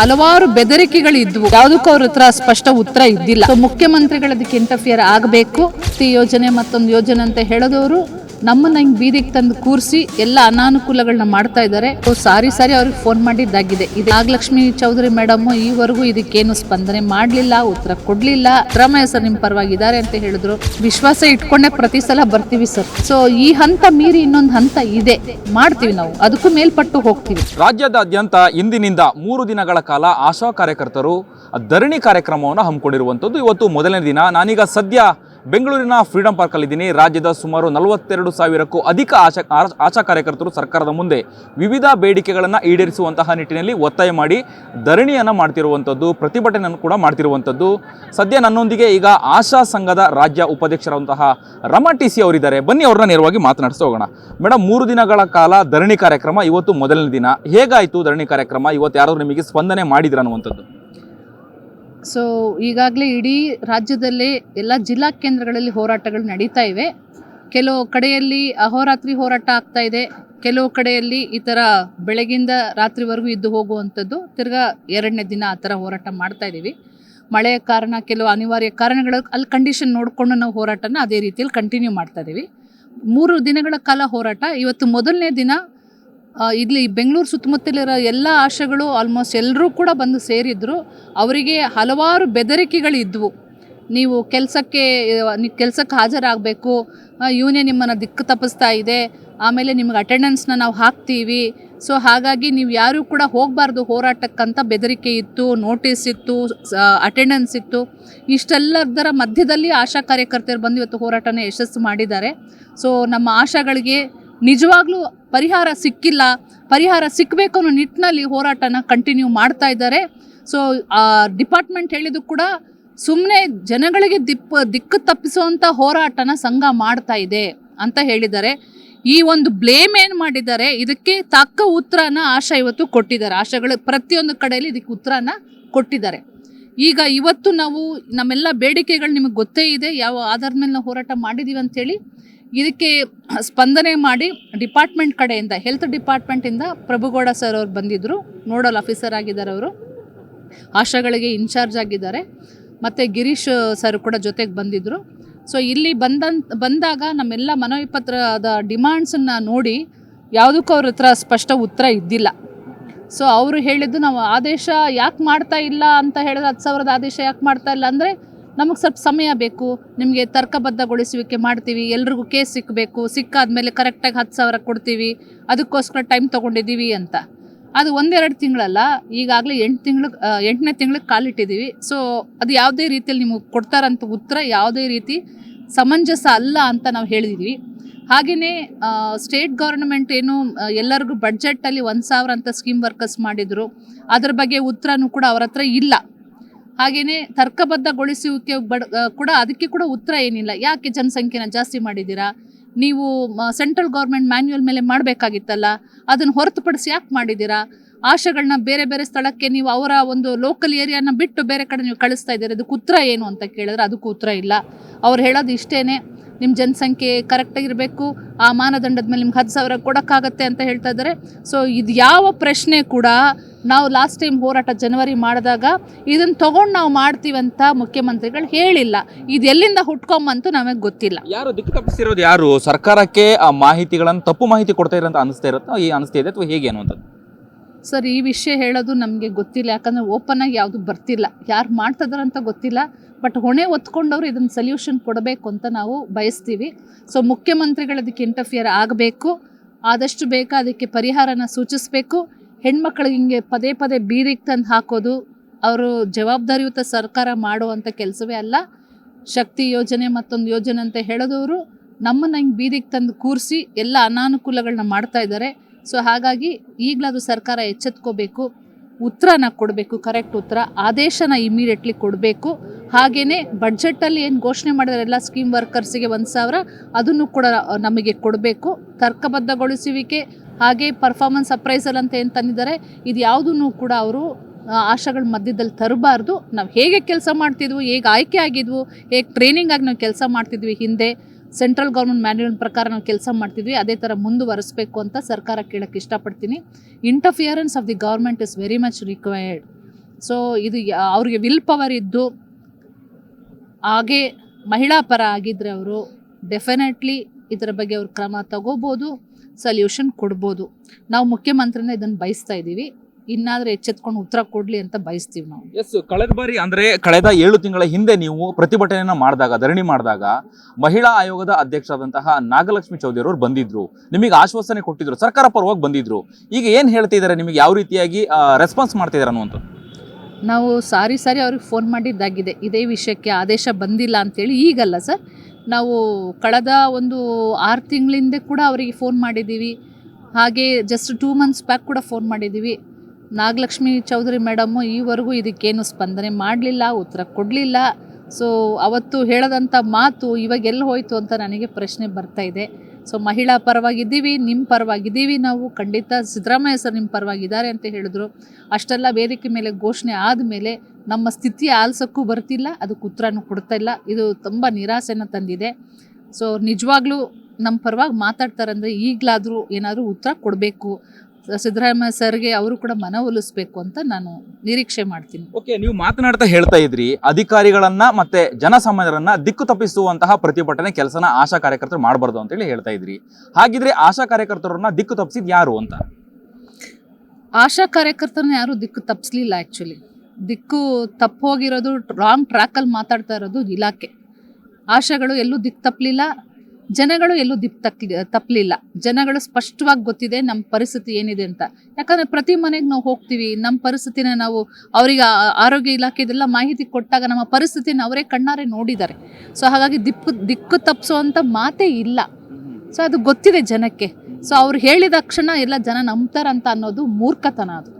ಹಲವಾರು ಬೆದರಿಕೆಗಳಿದ್ವು ಯಾವುದಕ್ಕೂ ಅವ್ರ ಹತ್ರ ಸ್ಪಷ್ಟ ಉತ್ತರ ಇದ್ದಿಲ್ಲ. ಮುಖ್ಯಮಂತ್ರಿಗಳು ಅದಕ್ಕೆ ಇಂಟರ್ಫಿಯರ್ ಆಗಬೇಕು. ಈ ಯೋಜನೆ ಮತ್ತೊಂದು ಯೋಜನೆ ಅಂತ ಹೇಳೋದವರು ನಮ್ಮನ್ನ ಹಿಂಗೆ ಬೀದಿಗೆ ತಂದು ಕೂರಿಸಿ ಎಲ್ಲ ಅನಾನುಕೂಲಗಳನ್ನ ಮಾಡ್ತಾ ಇದ್ದಾರೆ ಸಾರಿ ಸಾರಿ, ಅವ್ರಿಗೆ ಫೋನ್ ಮಾಡಿದ್ದಾಗಿದೆ. ಇದು ನಾಗಲಕ್ಷ್ಮಿ ಚೌಧರಿ ಮೇಡಮ್, ಈವರೆಗೂ ಇದಕ್ಕೇನು ಸ್ಪಂದನೆ ಮಾಡಲಿಲ್ಲ, ಉತ್ತರ ಕೊಡಲಿಲ್ಲ. ಸಿದ್ದರಾಮಯ್ಯ ಸರ್ ನಿಮ್ಮ ಪರವಾಗಿದ್ದಾರೆ ಅಂತ ಹೇಳಿದ್ರು. ವಿಶ್ವಾಸ ಇಟ್ಕೊಂಡೆ ಪ್ರತಿ ಸಲ ಬರ್ತೀವಿ ಸರ್. ಸೊ ಈ ಹಂತ ಮೀರಿ ಇನ್ನೊಂದು ಹಂತ ಇದೆ. ಮಾಡ್ತೀವಿ ನಾವು. ಅದಕ್ಕೂ ಮೇಲ್ಪಟ್ಟು ಹೋಗ್ತೀವಿ. ರಾಜ್ಯದಾದ್ಯಂತ ಇಂದಿನಿಂದ ಮೂರು ದಿನಗಳ ಕಾಲ ಆಶಾ ಕಾರ್ಯಕರ್ತರು ಧರಣಿ ಕಾರ್ಯಕ್ರಮವನ್ನು ಹಮ್ಮಿಕೊಂಡಿರುವಂಥದ್ದು ಇವತ್ತು ಮೊದಲನೇ ದಿನ. ನಾನೀಗ ಸದ್ಯ ಬೆಂಗಳೂರಿನ ಫ್ರೀಡಂ ಪಾರ್ಕಲ್ಲಿದ್ದೀನಿ. ರಾಜ್ಯದ ಸುಮಾರು ನಲವತ್ತೆರಡು ಸಾವಿರಕ್ಕೂ ಅಧಿಕ ಆಶಾ ಆಶಾ ಕಾರ್ಯಕರ್ತರು ಸರ್ಕಾರದ ಮುಂದೆ ವಿವಿಧ ಬೇಡಿಕೆಗಳನ್ನು ಈಡೇರಿಸುವಂತಹ ನಿಟ್ಟಿನಲ್ಲಿ ಒತ್ತಾಯ ಮಾಡಿ ಧರಣಿಯನ್ನು ಮಾಡ್ತಿರುವಂಥದ್ದು, ಪ್ರತಿಭಟನೆಯನ್ನು ಕೂಡ ಮಾಡ್ತಿರುವಂಥದ್ದು. ಸದ್ಯ ನನ್ನೊಂದಿಗೆ ಈಗ ಆಶಾ ಸಂಘದ ರಾಜ್ಯ ಉಪಾಧ್ಯಕ್ಷರಾದಂತಹ ರಮಾ ಟಿ ಸಿ ಅವರಿದ್ದಾರೆ. ಬನ್ನಿ ಅವ್ರನ್ನ ನೇರವಾಗಿ ಮಾತನಾಡಿಸ್ತಾ ಹೋಗೋಣ. ಮೇಡಮ್ ಮೂರು ದಿನಗಳ ಕಾಲ ಧರಣಿ ಕಾರ್ಯಕ್ರಮ ಇವತ್ತು ಮೊದಲನೇ ದಿನ. ಹೇಗಾಯಿತು ಧರಣಿ ಕಾರ್ಯಕ್ರಮ? ಇವತ್ತು ಯಾರಾದರೂ ನಿಮಗೆ ಸ್ಪಂದನೆ ಮಾಡಿದ್ರ ಅನ್ನುವಂಥದ್ದು? ಸೊ ಈಗಾಗಲೇ ಇಡೀ ರಾಜ್ಯದಲ್ಲೇ ಎಲ್ಲ ಜಿಲ್ಲಾ ಕೇಂದ್ರಗಳಲ್ಲಿ ಹೋರಾಟಗಳು ನಡೀತಾ ಇವೆ. ಕೆಲವು ಕಡೆಯಲ್ಲಿ ಅಹೋರಾತ್ರಿ ಹೋರಾಟ ಆಗ್ತಾ ಇದೆ. ಕೆಲವು ಕಡೆಯಲ್ಲಿ ಈ ಥರ ಬೆಳಗಿಂದ ರಾತ್ರಿವರೆಗೂ ಇದ್ದು ಹೋಗುವಂಥದ್ದು. ತಿರ್ಗಾ ಎರಡನೇ ದಿನ ಆ ಥರ ಹೋರಾಟ ಮಾಡ್ತಾ ಇದ್ದೀವಿ. ಮಳೆಯ ಕಾರಣ, ಕೆಲವು ಅನಿವಾರ್ಯ ಕಾರಣಗಳು ಅಲ್ಲಿ ಕಂಡೀಷನ್ ನೋಡಿಕೊಂಡು ನಾವು ಹೋರಾಟನ ಅದೇ ರೀತಿಯಲ್ಲಿ ಕಂಟಿನ್ಯೂ ಮಾಡ್ತಾ ಇದ್ದೀವಿ. ಮೂರು ದಿನಗಳ ಕಾಲ ಹೋರಾಟ. ಇವತ್ತು ಮೊದಲನೇ ದಿನ ಇಲ್ಲಿ ಬೆಂಗಳೂರು ಸುತ್ತಮುತ್ತಲಿರೋ ಎಲ್ಲ ಆಶೆಗಳು ಆಲ್ಮೋಸ್ಟ್ ಎಲ್ಲರೂ ಕೂಡ ಬಂದು ಸೇರಿದ್ರು. ಅವರಿಗೆ ಹಲವಾರು ಬೆದರಿಕೆಗಳಿದ್ವು ನೀವು ಕೆಲಸಕ್ಕೆ ನೀವು ಕೆಲಸಕ್ಕೆ ಹಾಜರಾಗಬೇಕು ಯೂನಿಯನ್ ನಿಮ್ಮನ್ನು ದಿಕ್ಕು ತಪ್ಪಿಸ್ತಾ ಇದೆ, ಆಮೇಲೆ ನಿಮ್ಗೆ ಅಟೆಂಡೆನ್ಸ್ನ ನಾವು ಹಾಕ್ತೀವಿ. ಸೊ ಹಾಗಾಗಿ ನೀವು ಯಾರೂ ಕೂಡ ಹೋಗಬಾರ್ದು ಹೋರಾಟಕ್ಕಂಥ ಬೆದರಿಕೆ ಇತ್ತು ನೋಟಿಸ್ ಇತ್ತು ಅಟೆಂಡೆನ್ಸ್ ಇತ್ತು. ಇಷ್ಟೆಲ್ಲದರ ಮಧ್ಯದಲ್ಲಿ ಆಶಾ ಕಾರ್ಯಕರ್ತರು ಬಂದು ಇವತ್ತು ಹೋರಾಟನ ಯಶಸ್ಸು ಮಾಡಿದ್ದಾರೆ. ಸೊ ನಮ್ಮ ಆಶಾಗಳಿಗೆ ನಿಜವಾಗ್ಲೂ ಪರಿಹಾರ ಸಿಕ್ಕಿಲ್ಲ. ಪರಿಹಾರ ಸಿಕ್ಕಬೇಕು ಅನ್ನೋ ನಿಟ್ಟಿನಲ್ಲಿ ಹೋರಾಟನ ಕಂಟಿನ್ಯೂ ಮಾಡ್ತಾ ಇದ್ದಾರೆ. ಸೊ ಡಿಪಾರ್ಟ್ಮೆಂಟ್ ಹೇಳಿದ್ದು ಕೂಡ ಸುಮ್ಮನೆ ಜನಗಳಿಗೆ ದಿಪ್ಪ ದಿಕ್ಕು ತಪ್ಪಿಸುವಂಥ ಹೋರಾಟನ ಸಂಘ ಮಾಡ್ತಾ ಇದೆ ಅಂತ ಹೇಳಿದ್ದಾರೆ. ಈ ಒಂದು ಬ್ಲೇಮ್ ಏನು ಮಾಡಿದ್ದಾರೆ? ಇದಕ್ಕೆ ತಕ್ಕ ಉತ್ತರನ ಆಶಾ ಇವತ್ತು ಕೊಟ್ಟಿದ್ದಾರೆ. ಆಶಾಗಳು ಪ್ರತಿಯೊಂದು ಕಡೆಯಲ್ಲಿ ಇದಕ್ಕೆ ಉತ್ತರನ ಕೊಟ್ಟಿದ್ದಾರೆ. ಈಗ ಇವತ್ತು ನಾವು ನಮ್ಮೆಲ್ಲ ಬೇಡಿಕೆಗಳು ನಿಮಗೆ ಗೊತ್ತೇ ಇದೆ. ಯಾವ ಆಧಾರದ ಮೇಲೆ ನಾವು ಹೋರಾಟ ಮಾಡಿದ್ದೀವಿ ಅಂತೇಳಿ ಇದಕ್ಕೆ ಸ್ಪಂದನೆ ಮಾಡಿ ಡಿಪಾರ್ಟ್ಮೆಂಟ್ ಕಡೆಯಿಂದ ಹೆಲ್ತ್ ಡಿಪಾರ್ಟ್ಮೆಂಟಿಂದ ಪ್ರಭುಗೌಡ ಸರ್ ಅವ್ರು ಬಂದಿದ್ದರು ನೋಡಲ್ ಆಫೀಸರ್ ಆಗಿದ್ದಾರೆ ಅವರು. ಆಶಾಗಳಿಗೆ ಇನ್ಚಾರ್ಜ್ ಆಗಿದ್ದಾರೆ. ಮತ್ತು ಗಿರೀಶ್ ಸರ್ ಕೂಡ ಜೊತೆಗೆ ಬಂದಿದ್ದರು ಸೊ ಇಲ್ಲಿ ಬಂದಂತ, ಬಂದಾಗ ನಮ್ಮೆಲ್ಲ ಮನವಿ ಪತ್ರದ ಡಿಮಾಂಡ್ಸನ್ನು ನೋಡಿ ಯಾವುದಕ್ಕೂ ಅವ್ರ ಹತ್ರ ಸ್ಪಷ್ಟ ಉತ್ತರ ಇದ್ದಿಲ್ಲ. ಸೊ ಅವರು ಹೇಳಿದ್ದು ನಾವು ಆದೇಶ ಯಾಕೆ ಮಾಡ್ತಾ ಇಲ್ಲ ಅಂತ ಹೇಳಿದ್ರೆ ಹತ್ತು ಸಾವಿರದ ಆದೇಶ ಯಾಕೆ ಮಾಡ್ತಾ ಇಲ್ಲ ಅಂದರೆ ನಮಗೆ ಸ್ವಲ್ಪ ಸಮಯ ಬೇಕು, ನಿಮಗೆ ತರ್ಕಬದ್ಧಗೊಳಿಸುವಿಕೆ ಮಾಡ್ತೀವಿ, ಎಲ್ರಿಗೂ ಕೇಸ್ ಸಿಕ್ಕಬೇಕು ಸಿಕ್ಕಾದ್ಮೇಲೆ ಕರೆಕ್ಟಾಗಿ ಹತ್ತು ಸಾವಿರ ಕೊಡ್ತೀವಿ, ಅದಕ್ಕೋಸ್ಕರ ಟೈಮ್ ತೊಗೊಂಡಿದ್ದೀವಿ ಅಂತ. ಅದು ಒಂದೆರಡು ತಿಂಗಳಲ್ಲ, ಈಗಾಗಲೇ ಎಂಟು ತಿಂಗಳು ಎಂಟನೇ ತಿಂಗಳಿಗೆ ಕಾಲಿಟ್ಟಿದ್ದೀವಿ. ಸೊ ಅದು ಯಾವುದೇ ರೀತಿಯಲ್ಲಿ ನಿಮಗೆ ಕೊಡ್ತಾರಂತ ಉತ್ತರ ಯಾವುದೇ ರೀತಿ ಸಮಂಜಸ ಅಲ್ಲ ಅಂತ ನಾವು ಹೇಳಿದ್ದೀವಿ ಹಾಗೆಯೇ ಸ್ಟೇಟ್ ಗೌರ್ಮೆಂಟ್ ಏನು ಎಲ್ಲರಿಗೂ ಬಡ್ಜೆಟಲ್ಲಿ ಒಂದು ಸಾವಿರ ಅಂತ ಸ್ಕೀಮ್ ವರ್ಕರ್ಸ್ ಮಾಡಿದರು, ಅದ್ರ ಬಗ್ಗೆ ಉತ್ತರನೂ ಕೂಡ ಅವ್ರ ಹತ್ರ ಇಲ್ಲ. ಹಾಗೆಯೇ ತರ್ಕಬದ್ಧಗೊಳಿಸುವಿಕೆ ಬಡ ಕೂಡ ಅದಕ್ಕೆ ಕೂಡ ಉತ್ತರ ಏನಿಲ್ಲ. ಯಾಕೆ ಜನಸಂಖ್ಯೆನ ಜಾಸ್ತಿ ಮಾಡಿದ್ದೀರಾ? ನೀವು ಸೆಂಟ್ರಲ್ ಗೌರ್ಮೆಂಟ್ ಮ್ಯಾನ್ಯುವಲ್ ಮೇಲೆ ಮಾಡಬೇಕಾಗಿತ್ತಲ್ಲ, ಅದನ್ನು ಹೊರತುಪಡಿಸಿ ಯಾಕೆ ಮಾಡಿದ್ದೀರಾ? ಆಶೆಗಳನ್ನ ಬೇರೆ ಬೇರೆ ಸ್ಥಳಕ್ಕೆ ನೀವು ಅವರ ಒಂದು ಲೋಕಲ್ ಏರಿಯಾನ ಬಿಟ್ಟು ಬೇರೆ ಕಡೆ ನೀವು ಕಳಿಸ್ತಾ ಇದ್ದೀರಾ? ಅದಕ್ಕೆ ಉತ್ತರ ಏನು ಅಂತ ಕೇಳಿದ್ರೆ ಅದಕ್ಕೂ ಉತ್ತರ ಇಲ್ಲ. ಅವ್ರು ಹೇಳೋದು ಇಷ್ಟೇ ನಿಮ್ಮ ಜನಸಂಖ್ಯೆ ಕರೆಕ್ಟಾಗಿರಬೇಕು ಆ ಮಾನದಂಡದ ಮೇಲೆ ನಿಮ್ಗೆ ಹತ್ತು ಸಾವಿರ ಕೊಡೋಕ್ಕಾಗತ್ತೆ ಅಂತ ಹೇಳ್ತಾ ಇದ್ದಾರೆ. ಸೊ ಇದು ಯಾವ ಪ್ರಶ್ನೆ ಕೂಡ ನಾವು ಲಾಸ್ಟ್ ಟೈಮ್ ಹೋರಾಟ ಜನವರಿ ಮಾಡಿದಾಗ ಇದನ್ನು ತಗೊಂಡು ನಾವು ಮಾಡ್ತೀವಂತ ಮುಖ್ಯಮಂತ್ರಿಗಳು ಹೇಳಿಲ್ಲ. ಇದು ಎಲ್ಲಿಂದ ಹುಟ್ಕೊಂಬಂತೂ ನಮಗೆ ಗೊತ್ತಿಲ್ಲ. ಯಾರು ದಿಕ್ಕು ತಪ್ಪಿಸಿರೋದು ಯಾರು? ಸರ್ಕಾರಕ್ಕೆ ಆ ಮಾಹಿತಿಗಳನ್ನು ತಪ್ಪು ಮಾಹಿತಿ ಕೊಡ್ತಾ ಇರೋ ಅಂತ ಅನಿಸ್ತಾ ಇರುತ್ತೋ? ಈ ಅನಿಸ್ತಾ ಇದೆ ಅಥವಾ ಹೇಗೆ ಅನ್ನುವಂಥದ್ದು? ಸರ್ ಈ ವಿಷಯ ಹೇಳೋದು ನಮಗೆ ಗೊತ್ತಿಲ್ಲ. ಯಾಕಂದರೆ ಓಪನ್ ಆಗಿ ಯಾವುದು ಬರ್ತಿಲ್ಲ. ಯಾರು ಮಾಡ್ತಿದಾರೆ ಅಂತ ಗೊತ್ತಿಲ್ಲ. ಬಟ್ ಹೊಣೆ ಒತ್ಕೊಂಡವರು ಇದನ್ನು ಸೊಲ್ಯೂಷನ್ ಕೊಡಬೇಕು ಅಂತ ನಾವು ಬಯಸ್ತೀವಿ. ಸೊ ಮುಖ್ಯಮಂತ್ರಿಗಳು ಅದಕ್ಕೆ ಇಂಟರ್ಫಿಯರ್ ಆಗಬೇಕು. ಆದಷ್ಟು ಬೇಗ ಅದಕ್ಕೆ ಪರಿಹಾರನ ಸೂಚಿಸಬೇಕು. ಹೆಣ್ಮಕ್ಳಿಗೆ ಹಿಂಗೆ ಪದೇ ಪದೇ ಬೀದಿಗೆ ತಂದು ಹಾಕೋದು, ಅವರು ಜವಾಬ್ದಾರಿಯುತ ಸರ್ಕಾರ ಮಾಡುವಂಥ ಕೆಲಸವೇ ಅಲ್ಲ. ಶಕ್ತಿ ಯೋಜನೆ ಮತ್ತೊಂದು ಯೋಜನೆ ಅಂತ ಹೇಳೋದವರು ನಮ್ಮನ್ನು ಹಿಂಗೆ ಬೀದಿಗೆ ತಂದು ಕೂರಿಸಿ ಎಲ್ಲ ಅನಾನುಕೂಲಗಳನ್ನ ಮಾಡ್ತಾ ಇದ್ದಾರೆ. ಸೊ ಹಾಗಾಗಿ ಈಗಲಾದರೂ ಸರ್ಕಾರ ಎಚ್ಚೆತ್ಕೋಬೇಕು, ಉತ್ತರನ ಕೊಡಬೇಕು, ಕರೆಕ್ಟ್ ಉತ್ತರ, ಆದೇಶನ ಇಮಿಡಿಯೇಟ್ಲಿ ಕೊಡಬೇಕು. ಹಾಗೆಯೇ ಬಡ್ಜೆಟಲ್ಲಿ ಏನು ಘೋಷಣೆ ಮಾಡಿದರೆ ಎಲ್ಲ ಸ್ಕೀಮ್ ವರ್ಕರ್ಸಿಗೆ ಒಂದು ಸಾವಿರ, ಅದನ್ನು ಕೂಡ ನಮಗೆ ಕೊಡಬೇಕು. ತರ್ಕಬದ್ಧಗೊಳಿಸುವಿಕೆ ಹಾಗೆ ಪರ್ಫಾರ್ಮೆನ್ಸ್ ಅಪ್ರೈಸಲ್ ಅಂತ ಏನು ತಂದಿದ್ದಾರೆ, ಇದು ಯಾವುದನ್ನು ಕೂಡ ಅವರು ಆಶಗಳ ಮಧ್ಯದಲ್ಲಿ ತರಬಾರ್ದು. ನಾವು ಹೇಗೆ ಕೆಲಸ ಮಾಡ್ತಿದ್ವು, ಹೇಗೆ ಆಯ್ಕೆ ಆಗಿದ್ವು, ಹೇಗೆ ಟ್ರೈನಿಂಗ್ ಆಗಿ ನಾವು ಕೆಲಸ ಮಾಡ್ತಿದ್ವಿ ಹಿಂದೆ ಸೆಂಟ್ರಲ್ ಗೌರ್ಮೆಂಟ್ ಮ್ಯಾನ್ಯುವಲ್ ಪ್ರಕಾರ ನಾವು ಕೆಲಸ ಮಾಡ್ತಿದ್ವಿ, ಅದೇ ಥರ ಮುಂದುವರಿಸಬೇಕು ಅಂತ ಸರ್ಕಾರ ಕೇಳೋಕ್ಕೆ ಇಷ್ಟಪಡ್ತೀನಿ. Interference of the government is very much required so ಇದು ಅವ್ರಿಗೆ ವಿಲ್ ಪವರ್ ಇದ್ದು, ಹಾಗೆ ಮಹಿಳಾ ಪರ ಆಗಿದ್ದರೆ ಅವರು ಡೆಫಿನೆಟ್ಲಿ ಇದರ ಬಗ್ಗೆ ಅವರು ಕ್ರಮ ತಗೋಬೋದು. ಸಲ್ಯೂಷನ್ ಕೊಡ್ಬೋದು. ನಾವು ಮುಖ್ಯಮಂತ್ರಿನ ಇದನ್ನು ಬಯಸ್ತಾ ಇದ್ದೀವಿ. ಇನ್ನಾದರೂ ಎಚ್ಚೆತ್ಕೊಂಡು ಉತ್ತರ ಕೊಡಲಿ ಅಂತ ಬಯಸ್ತೀವಿ ನಾವು. ಎಸ್ ಕಳೆದ ಬಾರಿ ಅಂದ್ರೆ ಕಳೆದ ಏಳು ತಿಂಗಳ ಹಿಂದೆ ನೀವು ಪ್ರತಿಭಟನೆಯನ್ನ ಮಾಡಿದಾಗ ಧರಣಿ ಮಾಡಿದಾಗ ಮಹಿಳಾ ಆಯೋಗದ ಅಧ್ಯಕ್ಷರಾದಂತಹ ನಾಗಲಕ್ಷ್ಮಿ ಚೌಧರಿ ಅವರು ಬಂದಿದ್ರು. ನಿಮಗೆ ಆಶ್ವಾಸನೆ ಕೊಟ್ಟಿದ್ರು ಸರ್ಕಾರ ಪರವಾಗಿ ಬಂದಿದ್ರು. ಈಗ ಏನು ಹೇಳ್ತಿದ್ದಾರೆ ನಿಮಗೆ ಯಾವ ರೀತಿಯಾಗಿ ರೆಸ್ಪಾನ್ಸ್ ಮಾಡ್ತಿದ್ದಾರೆ ಅನ್ನುವಂಥದ್ದು? ನಾವು ಸಾರಿ ಸಾರಿ ಅವ್ರಿಗೆ ಫೋನ್ ಮಾಡಿದ್ದಾಗಿದೆ. ಇದೇ ವಿಷಯಕ್ಕೆ ಆದೇಶ ಬಂದಿಲ್ಲ ಅಂತೇಳಿ ಈಗಲ್ಲ ಸರ್. ನಾವು ಕಳೆದ ಒಂದು ಆರು ತಿಂಗಳಿಂದ ಕೂಡ ಅವರಿಗೆ ಫೋನ್ ಮಾಡಿದ್ದೀವಿ. ಹಾಗೆ ಜಸ್ಟ್ ಟೂ ಮಂತ್ಸ್ ಬ್ಯಾಕ್ ಕೂಡ ಫೋನ್ ಮಾಡಿದ್ದೀವಿ. ನಾಗಲಕ್ಷ್ಮಿ ಚೌಧರಿ ಮೇಡಮ್ಮು ಈವರೆಗೂ ಇದಕ್ಕೇನು ಸ್ಪಂದನೆ ಮಾಡಲಿಲ್ಲ, ಉತ್ತರ ಕೊಡಲಿಲ್ಲ. ಸೊ ಅವತ್ತು ಹೇಳದಂಥ ಮಾತು ಇವಾಗ ಎಲ್ಲಿ ಹೋಯಿತು ಅಂತ ನನಗೆ ಪ್ರಶ್ನೆ ಬರ್ತಾ ಇದೆ. ಸೊ ಮಹಿಳಾ ಪರವಾಗಿದ್ದೀವಿ ನಿಮ್ಮ ಪರವಾಗಿದ್ದೀವಿ ನಾವು. ಖಂಡಿತ ಸಿದ್ದರಾಮಯ್ಯ ಸರ್ ನಿಮ್ಮ ಪರವಾಗಿದ್ದಾರೆ ಅಂತ ಹೇಳಿದ್ರು. ಅಷ್ಟೆಲ್ಲ ವೇದಿಕೆ ಮೇಲೆ ಘೋಷಣೆ ಆದಮೇಲೆ ನಮ್ಮ ಸ್ಥಿತಿ ಆಲ್ಸೋಕ್ಕೂ ಬರ್ತಿಲ್ಲ ಅದಕ್ಕೆ ಉತ್ತರನೂ ಕೊಡ್ತಾ ಇಲ್ಲ. ಇದು ತುಂಬ ನಿರಾಸೆನ ತಂದಿದೆ. ಸೊ ನಿಜವಾಗ್ಲೂ ನಮ್ಮ ಪರವಾಗಿ ಮಾತಾಡ್ತಾರಂದರೆ ಈಗಲಾದರೂ ಏನಾದರೂ ಉತ್ತರ ಕೊಡಬೇಕು. ಸಿದ್ದರಾಮಯ್ಯ ಸರ್ಗೆ ಅವರು ಕೂಡ ಮನವೊಲಿಸ್ಬೇಕು ಅಂತ ನಾನು ನಿರೀಕ್ಷೆ ಮಾಡ್ತೀನಿ. ಓಕೆ ನೀವು ಮಾತನಾಡ್ತಾ ಹೇಳ್ತಾ ಇದ್ರಿ ಅಧಿಕಾರಿಗಳನ್ನ ಮತ್ತೆ ಜನಸಾಮಾನ್ಯರನ್ನ ದಿಕ್ಕು ತಪ್ಪಿಸುವಂತಹ ಪ್ರತಿಭಟನೆ ಕೆಲಸನ ಆಶಾ ಕಾರ್ಯಕರ್ತರು ಮಾಡಬಾರ್ದು ಅಂತ ಹೇಳಿ ಹೇಳ್ತಾ ಇದ್ರಿ. ಹಾಗಿದ್ರೆ ಆಶಾ ಕಾರ್ಯಕರ್ತರನ್ನ ದಿಕ್ಕು ತಪ್ಪಿಸಿದ್ ಯಾರು ಅಂತ? ಆಶಾ ಕಾರ್ಯಕರ್ತರನ್ನ ಯಾರು ದಿಕ್ಕು ತಪ್ಪಿಸ್ಲಿಲ್ಲ ಆ್ಯಕ್ಚುಲಿ ದಿಕ್ಕು ತಪ್ಪು ಹೋಗಿರೋದು ರಾಂಗ್ ಟ್ರ್ಯಾಕಲ್ಲಿ ಮಾತಾಡ್ತಾ ಇರೋದು ಇಲಾಖೆ. ಆಶಾಗಳು ಎಲ್ಲೂ ದಿಕ್ಕು ತಪ್ಪಲಿಲ್ಲ, ಜನಗಳು ಎಲ್ಲೂ ದಿಕ್ ತಪ್ಪಲಿ ತಪ್ಪಲಿಲ್ಲ. ಜನಗಳು ಸ್ಪಷ್ಟವಾಗಿ ಗೊತ್ತಿದೆ ನಮ್ಮ ಪರಿಸ್ಥಿತಿ ಏನಿದೆ ಅಂತ. ಯಾಕಂದರೆ ಪ್ರತಿ ಮನೆಗೆ ನಾವು ಹೋಗ್ತೀವಿ ನಮ್ಮ ಪರಿಸ್ಥಿತಿನ ನಾವು ಅವರಿಗೆ ಆರೋಗ್ಯ ಇಲಾಖೆದೆಲ್ಲ ಮಾಹಿತಿ ಕೊಟ್ಟಾಗ ನಮ್ಮ ಪರಿಸ್ಥಿತಿನ ಅವರೇ ಕಣ್ಣಾರೆ ನೋಡಿದ್ದಾರೆ. ಸೊ ಹಾಗಾಗಿ ದಿಕ್ಕು ದಿಕ್ಕು ತಪ್ಪಿಸೋವಂಥ ಮಾತೇ ಇಲ್ಲ. ಸೊ ಅದು ಗೊತ್ತಿದೆ ಜನಕ್ಕೆ. ಸೊ ಅವ್ರು ಹೇಳಿದ ಕ್ಷಣ ಎಲ್ಲ ಜನ ನಂಬ್ತಾರಂತ ಅನ್ನೋದು ಮೂರ್ಖತನ ಅದು.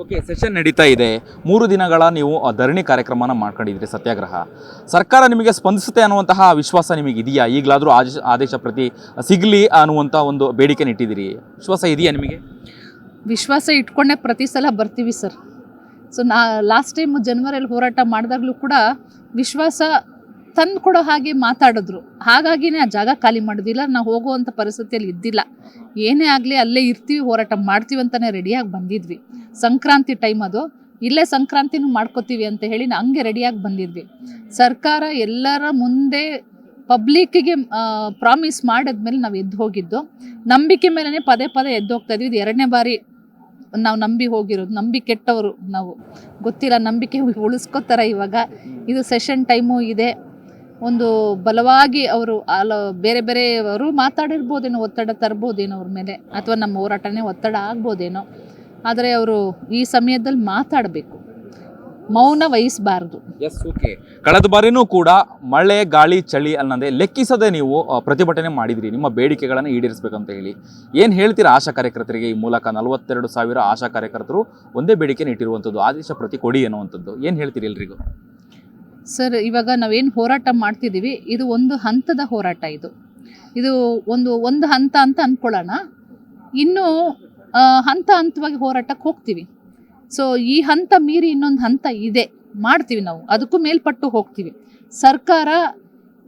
ಓಕೆ, ಸೆಷನ್ ನಡೀತಾ ಇದೆ. ಮೂರು ದಿನಗಳ ನೀವು ಧರಣಿ ಕಾರ್ಯಕ್ರಮನ ಮಾಡ್ಕೊಂಡಿದ್ರಿ ಸತ್ಯಾಗ್ರಹ. ಸರ್ಕಾರ ನಿಮಗೆ ಸ್ಪಂದಿಸುತ್ತೆ ಅನ್ನುವಂತಹ ವಿಶ್ವಾಸ ನಿಮಗೆ ಇದೆಯಾ ಈಗಲಾದರೂ ಆದೇಶ ಆದೇಶ ಪ್ರತಿ ಸಿಗಲಿ ಅನ್ನುವಂಥ ಒಂದು ಬೇಡಿಕೆ ಇಟ್ಟಿದ್ದೀರಿ ವಿಶ್ವಾಸ ಇದೆಯಾ ನಿಮಗೆ? ವಿಶ್ವಾಸ ಇಟ್ಕೊಂಡೆ ಪ್ರತಿ ಸಲ ಬರ್ತೀವಿ ಸರ್. ಸೊ ನಾ ಲಾಸ್ಟ್ ಟೈಮ್ ಜನವರಿಯಲ್ಲಿ ಹೋರಾಟ ಮಾಡಿದಾಗಲೂ ಕೂಡ ವಿಶ್ವಾಸ ತಂದು ಕೊಡೋ ಹಾಗೆ ಮಾತಾಡಿದ್ರು. ಹಾಗಾಗಿನೇ ಆ ಜಾಗ ಖಾಲಿ ಮಾಡೋದಿಲ್ಲ ನಾವು ಹೋಗುವಂಥ ಪರಿಸ್ಥಿತಿಯಲ್ಲಿ ಇದ್ದಿಲ್ಲ. ಏನೇ ಆಗಲಿ ಅಲ್ಲೇ ಇರ್ತೀವಿ, ಹೋರಾಟ ಮಾಡ್ತೀವಿ ಅಂತಲೇ ರೆಡಿಯಾಗಿ ಬಂದಿದ್ವಿ. ಸಂಕ್ರಾಂತಿ ಟೈಮ್ ಅದು. ಇಲ್ಲೇ ಸಂಕ್ರಾಂತಿನೂ ಮಾಡ್ಕೋತೀವಿ ಅಂತ ಹೇಳಿ ಹಂಗೆ ರೆಡಿಯಾಗಿ ಬಂದಿದ್ವಿ. ಸರ್ಕಾರ ಎಲ್ಲರ ಮುಂದೆ ಪಬ್ಲಿಕ್ಕಿಗೆ ಪ್ರಾಮಿಸ್ ಮಾಡಿದ್ಮೇಲೆ ನಾವು ಎದ್ದು ಹೋಗಿದ್ದು. ನಂಬಿಕೆ ಮೇಲೇ ಪದೇ ಪದೇ ಎದ್ದು ಹೋಗ್ತಾ ಇದ್ವಿ. ಇದು ಎರಡನೇ ಬಾರಿ ನಾವು ನಂಬಿ ಹೋಗಿರೋದು. ನಂಬಿ ಕೆಟ್ಟವರು ನಾವು. ಗೊತ್ತಿಲ್ಲ ನಂಬಿಕೆ ಉಳಿಸ್ಕೋತಾರ ಇವಾಗ? ಇದು ಸೆಷನ್ ಟೈಮು ಇದೆ. ಒಂದು ಬಲವಾಗಿ ಅವರು ಅಲ ಬೇರೆ ಬೇರೆ ಅವರು ಮಾತಾಡಿರ್ಬೋದೇನೋ, ಒತ್ತಡ ತರ್ಬೋದೇನೋ ಅವ್ರ ಮೇಲೆ, ಅಥವಾ ನಮ್ಮ ಹೋರಾಟನೇ ಒತ್ತಡ ಆಗ್ಬೋದೇನೋ. ಆದರೆ ಅವರು ಈ ಸಮಯದಲ್ಲಿ ಮಾತಾಡಬೇಕು. ಮೌನ ವಹಿಸಬಾರ್ದು. ಎಸ್ ಓಕೆ ಕಳೆದ ಬಾರಿನೂ ಕೂಡ ಮಳೆ, ಗಾಳಿ, ಚಳಿ ಅನ್ನದೇ ಲೆಕ್ಕಿಸದೆ ನೀವು ಪ್ರತಿಭಟನೆ ಮಾಡಿದ್ರಿ. ನಿಮ್ಮ ಬೇಡಿಕೆಗಳನ್ನು ಈಡೇರಿಸಬೇಕಂತ ಹೇಳಿ. ಏನು ಹೇಳ್ತೀರಾ ಆಶಾ ಕಾರ್ಯಕರ್ತರಿಗೆ? ಈ ಮೂಲಕ ನಲವತ್ತೆರಡು ಸಾವಿರ ಆಶಾ ಕಾರ್ಯಕರ್ತರು ಒಂದೇ ಬೇಡಿಕೆ ಇಟ್ಟಿರುವಂಥದ್ದು ಆದೇಶ ಪ್ರತಿ ಕೊಡಿ ಅನ್ನುವಂಥದ್ದು ಏನು ಹೇಳ್ತೀರಿ ಎಲ್ರಿಗೂ? ಸರ್, ಇವಾಗ ನಾವೇನು ಹೋರಾಟ ಮಾಡ್ತಿದ್ದೀವಿ, ಇದು ಒಂದು ಹಂತದ ಹೋರಾಟ ಇದು. ಇದು ಒಂದು ಒಂದು ಹಂತ ಅಂತ ಅಂದ್ಕೊಳ್ಳೋಣ ಇನ್ನೂ ಹಂತ ಹಂತವಾಗಿ ಹೋರಾಟಕ್ಕೆ ಹೋಗ್ತೀವಿ. ಸೊ ಈ ಹಂತ ಮೀರಿ ಇನ್ನೊಂದು ಹಂತ ಇದೆ. ಮಾಡ್ತೀವಿ ನಾವು. ಅದಕ್ಕೂ ಮೇಲ್ಪಟ್ಟು ಹೋಗ್ತೀವಿ. ಸರ್ಕಾರ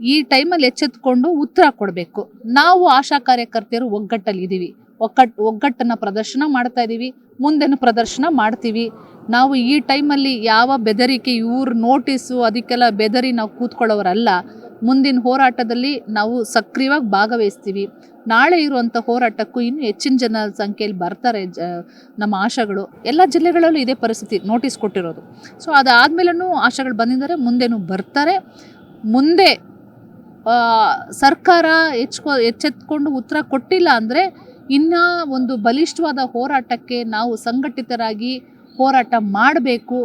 ಈ ಟೈಮಲ್ಲಿ ಎಚ್ಚೆತ್ಕೊಂಡು ಉತ್ತರ ಕೊಡಬೇಕು. ನಾವು ಆಶಾ ಕಾರ್ಯಕರ್ತೆಯರು ಒಗ್ಗಟ್ಟಲ್ಲಿ ಇದ್ದೀವಿ ಒಗ್ಗಟ್ಟು ಒಗ್ಗಟ್ಟನ್ನು ಪ್ರದರ್ಶನ ಮಾಡ್ತಾ ಇದ್ದೀವಿ ಮುಂದೆನೂ ಪ್ರದರ್ಶನ ಮಾಡ್ತೀವಿ. ನಾವು ಈ ಟೈಮಲ್ಲಿ ಯಾವ ಬೆದರಿಕೆ, ಇವ್ರ ನೋಟಿಸು, ಅದಕ್ಕೆಲ್ಲ ಬೆದರಿ ನಾವು ಕೂತ್ಕೊಳ್ಳೋರಲ್ಲ. ಮುಂದಿನ ಹೋರಾಟದಲ್ಲಿ ನಾವು ಸಕ್ರಿಯವಾಗಿ ಭಾಗವಹಿಸ್ತೀವಿ. ನಾಳೆ ಇರುವಂಥ ಹೋರಾಟಕ್ಕೂ ಇನ್ನೂ ಹೆಚ್ಚಿನ ಜನ ಸಂಖ್ಯೆಯಲ್ಲಿ ಬರ್ತಾರೆ, ಜ ನಮ್ಮ ಆಶಾಗಳು. ಎಲ್ಲ ಜಿಲ್ಲೆಗಳಲ್ಲೂ ಇದೇ ಪರಿಸ್ಥಿತಿ ನೋಟಿಸ್ ಕೊಟ್ಟಿರೋದು. ಸೊ ಅದಾದಮೇಲೂ ಆಶಾಗಳು ಬಂದಿದ್ದಾರೆ, ಮುಂದೆನೂ ಬರ್ತಾರೆ. ಮುಂದೆ ಸರ್ಕಾರ ಎಚ್ಚೆತ್ಕೊಂಡು ಉತ್ತರ ಕೊಟ್ಟಿಲ್ಲ ಅಂದರೆ ಇನ್ನೂ ಒಂದು ಬಲಿಷ್ಠವಾದ ಹೋರಾಟಕ್ಕೆ ನಾವು ಸಂಘಟಿತರಾಗಿ ಹೋರಾಟ ಮಾಡಬೇಕು.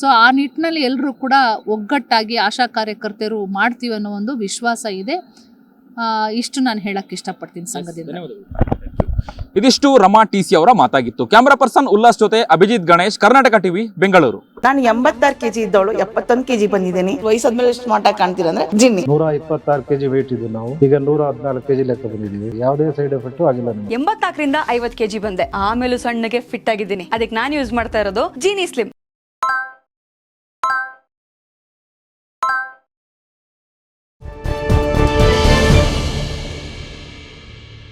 ಸೊ ಆ ನಿಟ್ಟಿನಲ್ಲಿ ಎಲ್ಲರೂ ಕೂಡ ಒಗ್ಗಟ್ಟಾಗಿ ಆಶಾ ಕಾರ್ಯಕರ್ತರು ಮಾಡ್ತೀವಿ ಅನ್ನೋ ಒಂದು ವಿಶ್ವಾಸ ಇದೆ. ಇಷ್ಟು ನಾನು ಹೇಳಕ್ಕೆ ಇಷ್ಟಪಡ್ತೀನಿ ಸಂಘದಿಂದ. ಇದಿಷ್ಟು ರಮಾ ಟಿ ಸಿ ಅವರ ಮಾತಾಗಿತ್ತು. ಕ್ಯಾಮರಾ ಪರ್ಸನ್ ಉಲ್ಲಾಸ್ ಜೊತೆ ಅಭಿಜಿತ್ ಗಣೇಶ್ ಕರ್ನಾಟಕ ಟಿವಿ ಬೆಂಗಳೂರು. ನಾನು ಎಂಬತ್ತಾರು ಕೆಜಿ ಇದ್ದವಳು ಎಪ್ಪತ್ತೊಂದು ಕೆಜಿ ಬಂದಿದ್ದೀನಿ. ವಯಸ್ಸಾದ್ಮೇಲೆ ಸ್ಮಾರ್ಟ್ ಆಗಿ ಕಾಣ್ತೀರಾ ಅಂದ್ರೆ ಜಿನ್ನಿ. ನೂರ ಇಪ್ಪತ್ತಾರು ಕೆಜಿ ವೇಟ್ ಇದ್ದು ನಾವು. ಈಗ ನೂರ ಹದಿನಾಲ್ಕು ಕೆಜಿ ಲೆಕ್ಕ ಬಂದಿದ್ದೀವಿ. ಯಾವುದೇ ಸೈಡ್ ಎಫೆಕ್ಟ್ ಆಗಿಲ್ಲ ಎಂಬತ್ತಾಕರಿಂದ ಎಂಬತ್ನಾಲ್ಕರಿಂದ ಐವತ್ ಕೆಜಿ ಬಂದೆ. ಆಮೇಲೆ ಸಣ್ಣಗೆ ಫಿಟ್ ಆಗಿದ್ದೀನಿ. ಅದಕ್ಕೆ ನಾನು ಯೂಸ್ ಮಾಡ್ತಾ ಇರೋದು ಜೀನಿ ಸ್ಲಿಮ್